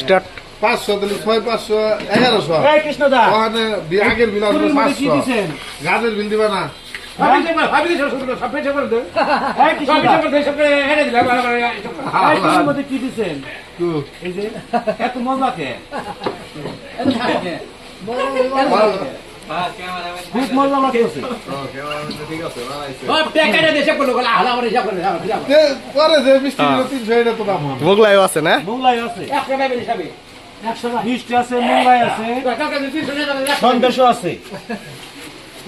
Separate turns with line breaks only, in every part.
Start.
পাঁচশো তাহলে ছয় পাঁচশো এগারোশো। ওখানে আগের বিল আসবে
কি
পাঁচশো।
দিছেন?
গাছের বিল দিবা না।
এই কৃষ্ণদা এই পুরীর মধ্যে কি দিছেন?
তো,
এই যে এত মজা কে? খুব মজা লাগতেছে
আছে। না?
মোংলাই আছে। মিষ্টি আছে মোংলাই আছে। সন্দেশও আছে।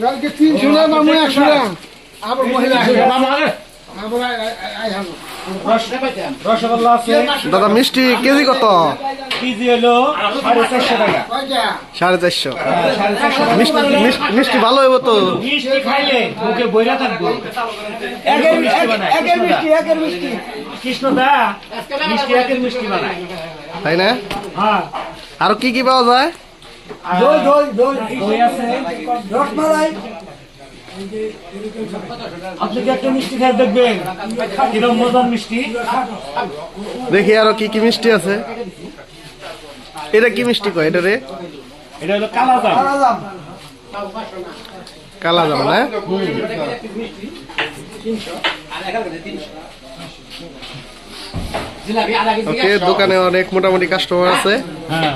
কালকে তিনশো না একশো আবার মহিলা।
রসগোল্লা আছে।
দাদা মিষ্টি কেজি কত?
কেজি হলো সাড়ে চারশো টাকা।
সাড়ে চারশো।
সাড়ে চারশো টাকা।
মিষ্টি মিষ্টি- মিষ্টি ভালো হইব তো।
মিষ্টি খাইলে মুখে বইরা থাকব। একের মিষ্টি বানায় কৃষ্ণদা। কৃষ্ণদা মিষ্টি একের মিষ্টি বানায়।
তাই না?
হ্যাঁ।
আর কি কি পাওয়া যায়?
দই দই দই। দই আছে। আপনি কি একটা মিষ্টি খেয়ে দেখবেন? কিরম মজার মিষ্টি?
দেখি আরও কি কি মিষ্টি আছে। এটা কি মিষ্টি কয়? এটা রে?
এটা হলো কালা জাম।
কালা জাম। না? ওকে দোকানে অনেক মোটামুটি কাস্টমার আছে।
হ্যাঁ।